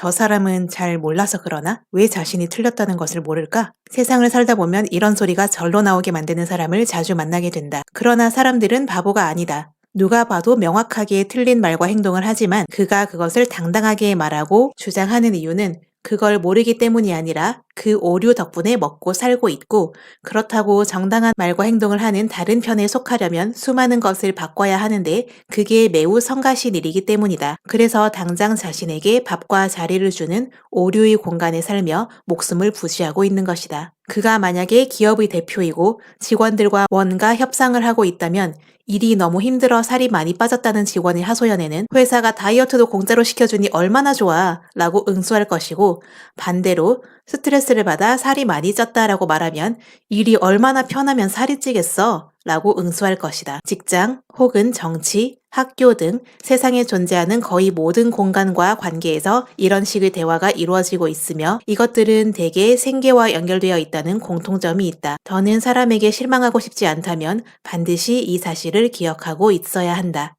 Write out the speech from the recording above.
저 사람은 잘 몰라서 그러나? 왜 자신이 틀렸다는 것을 모를까? 세상을 살다 보면 이런 소리가 절로 나오게 만드는 사람을 자주 만나게 된다. 그러나 사람들은 바보가 아니다. 누가 봐도 명확하게 틀린 말과 행동을 하지만 그가 그것을 당당하게 말하고 주장하는 이유는 그걸 모르기 때문이 아니라 그 오류 덕분에 먹고 살고 있고 그렇다고 정당한 말과 행동을 하는 다른 편에 속하려면 수많은 것을 바꿔야 하는데 그게 매우 성가신 일이기 때문이다. 그래서 당장 자신에게 밥과 자리를 주는 오류의 공간에 살며 목숨을 부지하고 있는 것이다. 그가 만약에 기업의 대표이고 직원들과 뭔가 협상을 하고 있다면 일이 너무 힘들어 살이 많이 빠졌다는 직원의 하소연에는 회사가 다이어트도 공짜로 시켜주니 얼마나 좋아 라고 응수할 것이고 반대로 스트레스를 받아 살이 많이 쪘다라고 말하면 일이 얼마나 편하면 살이 찌겠어 라고 응수할 것이다. 직장 혹은 정치, 학교 등 세상에 존재하는 거의 모든 공간과 관계에서 이런 식의 대화가 이루어지고 있으며 이것들은 대개 생계와 연결되어 있다는 공통점이 있다. 더는 사람에게 실망하고 싶지 않다면 반드시 이 사실을 기억하고 있어야 한다.